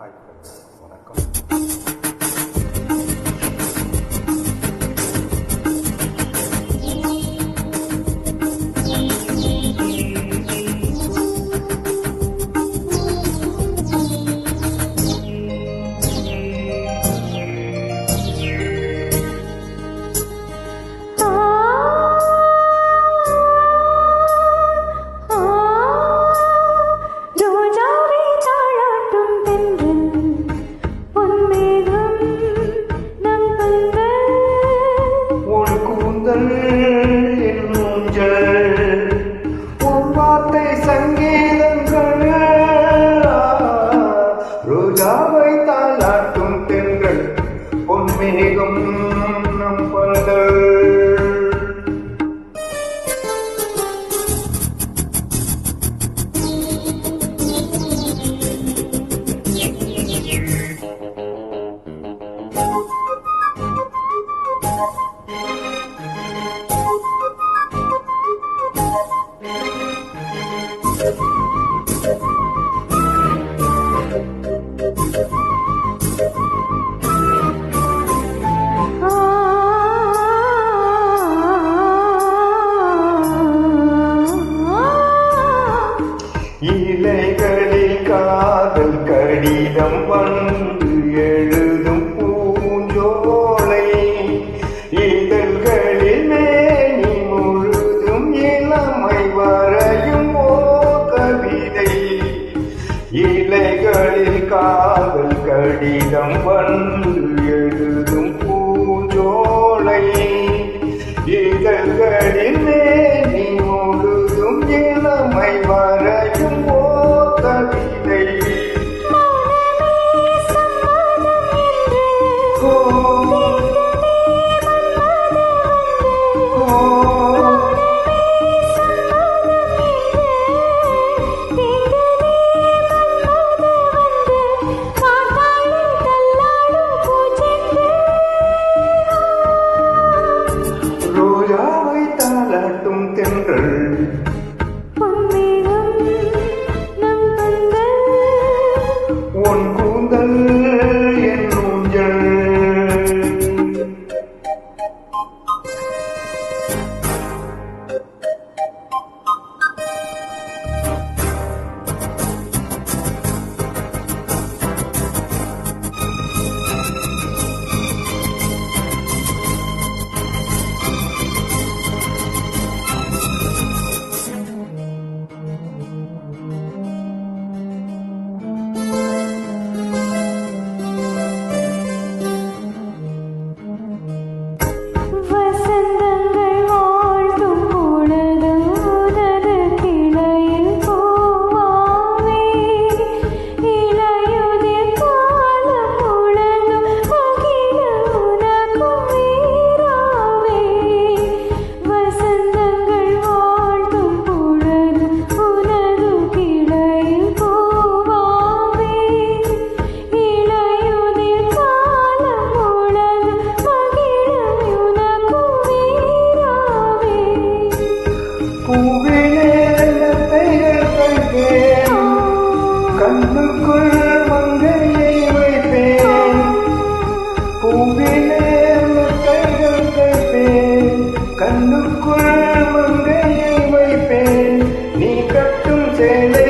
はい。இலைகளில் காதல் கடிதம் வந்து இலைகளில் காதல் கடிதம் வந்து எழுதும் பூஞ்சோலை இதழ்களில் கண்ணுக்குள் மங்கையை வைப்பேன். நீ கட்டும் சேலை